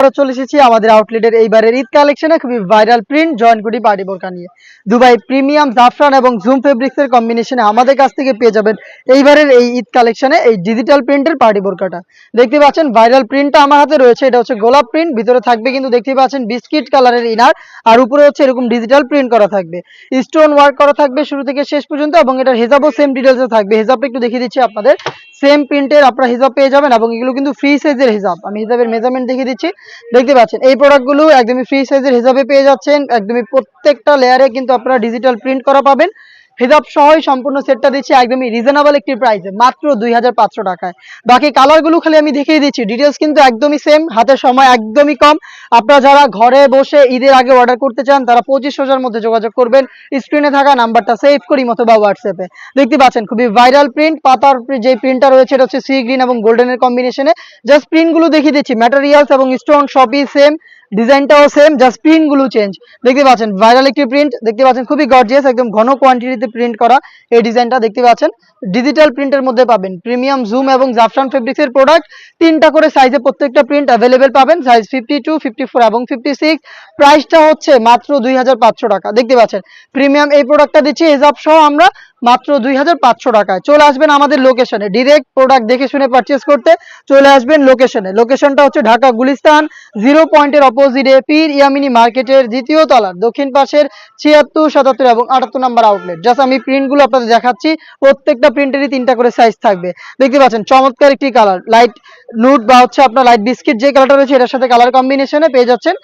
আমরা চলে এসেছি আমাদের আউটলেটের এইবারের ঈদ কালেকশনে খুবই ভাইরাল প্রিন্ট জয়েন কোটি পার্টি বোরকা নিয়ে। দুবাই প্রিমিয়াম জাফরান এবং জুম ফেব্রিক্স এর কম্বিনেশনে আমাদের কাছ থেকে পেয়ে যাবেন এইবারের এই ঈদ কালেকশনে এই ডিজিটাল প্রিন্টের পার্টি বোরকাটা। দেখতে পাচ্ছেন ভাইরাল প্রিন্টটা আমার হাতে রয়েছে, এটা হচ্ছে গোলাপ প্রিন্ট ভিতরে থাকবে কিন্তু দেখতে পাচ্ছেন বিস্কিট কালারের ইনার আর উপরে হচ্ছে এরকম ডিজিটাল প্রিন্ট করা থাকবে। স্টোন ওয়ার্ক করা থাকবে শুরু থেকে শেষ পর্যন্ত এবং এটার হেজাবও সেম ডিটেলসে থাকবে। হেজাবটা একটু দেখিয়ে দিচ্ছি আপনাদের। সেম প্রিন্টের আপনারা হিসাব পেয়ে যাবেন এবং এগুলো কিন্তু ফ্রি সাইজের হিসাব আমি হিসাবের মেজারমেন্ট দেখিয়ে দিচ্ছি। দেখতে পাচ্ছেন, এই প্রোডাক্টগুলো একদমই ফ্রি সাইজের হিসাবে পেয়ে যাচ্ছেন, একদমই প্রত্যেকটা লেয়ারে কিন্তু আপনারা ডিজিটাল প্রিন্ট করা পাবেন। হিসাব সহই সম্পূর্ণ সেটটা দিচ্ছি একদমই রিজনেবল একটি প্রাইসে মাত্র দুই হাজার পাঁচশো টাকায়। বাকি কালারগুলো খালি আমি দেখিয়ে দিচ্ছি ডিটেলস কিন্তু একদমই সেম হাতের সময় একদমই কম। আপনারা যারা ঘরে বসে ঈদের আগে অর্ডার করতে চান, তারা পঁচিশ হাজার মধ্যে যোগাযোগ করবেন। স্ক্রিনে থাকা নাম্বারটা সেভ করি মতো বা হোয়াটসঅ্যাপে দেখতে পাচ্ছেন, খুবই ভাইরাল প্রিন্ট পাতার যে প্রিন্টটা রয়েছে, এটা হচ্ছে সি গ্রিন এবং গোল্ডেনের কম্বিনেশনে জাস্ট প্রিন্টগুলো দেখিয়ে দিচ্ছি ম্যাটেরিয়ালস এবং স্টোন সবই সেম ডিজাইনটাও সেম জাস্ট প্রিন্টগুলো চেঞ্জ দেখতে পাচ্ছেন ভাইরাল একটি প্রিন্ট দেখতে পাচ্ছেন, খুবই গর্জিয়াস একদম ঘন কোয়ান্টিটিতে প্রিন্ট করা এই ডিজাইনটা দেখতে পাচ্ছেন। ডিজিটাল প্রিন্টের মধ্যে পাবেন প্রিমিয়াম জুম এবং জাফরান ফেব্রিক্সের প্রোডাক্ট তিনটা করে সাইজে প্রত্যেকটা প্রিন্ট অ্যাভেলেবেল পাবেন size fifty two fifty four এবং ফিফটি সিক্স প্রাইসটা হচ্ছে মাত্র দুই হাজার পাঁচশো টাকা। দেখতে পাচ্ছেন প্রিমিয়াম এই প্রোডাক্টটা দিচ্ছি হিসাব সহ আমরা মাত্র দুই হাজার পাঁচশো টাকায়। চলে আসবেন আমাদের লোকেশনে ডিরেক্ট প্রোডাক্ট দেখে শুনে পারচেস করতে চলে আসবেন লোকেশনে লোকেশনটা হচ্ছে ঢাকা গুলিস্তান জিরো পয়েন্টের অপোজিটে পীর ইয়ামিনী মার্কেটের দ্বিতীয় তলার দক্ষিণ পাশের ছিয়াত্তর, সাতাত্তর এবং আটাত্তর নাম্বার আউটলেট জাস্ট আমি প্রিন্টগুলো আপনাদের দেখাচ্ছি। প্রত্যেকটা প্রিন্টেরই তিনটা করে সাইজ থাকবে। দেখতে পাচ্ছেন, চমৎকার একটি কালার লাইট নুট বা হচ্ছে আপনার লাইট বিস্কিট যে কালারটা রয়েছে, এটার সাথে কালার কম্বিনেশনে পেয়ে যাচ্ছেন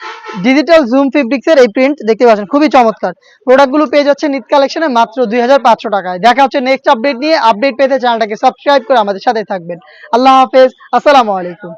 ডিজিটাল জুম ফেব্রিক্সের এই প্রিন্ট দেখতে পাচ্ছেন, খুবই চমৎকার। প্রোডাক্টগুলো পেয়ে যাচ্ছেন ঈদ কালেকশনে মাত্র দুই পাঁচশো টাকায় দেখা হচ্ছে নেক্সট আপডেট নিয়ে আপডেট পেতে চ্যানেলটাকে সাবস্ক্রাইব করে আমাদের সাথে থাকবেন আল্লাহ হাফেজ আসসালামু আলাইকুম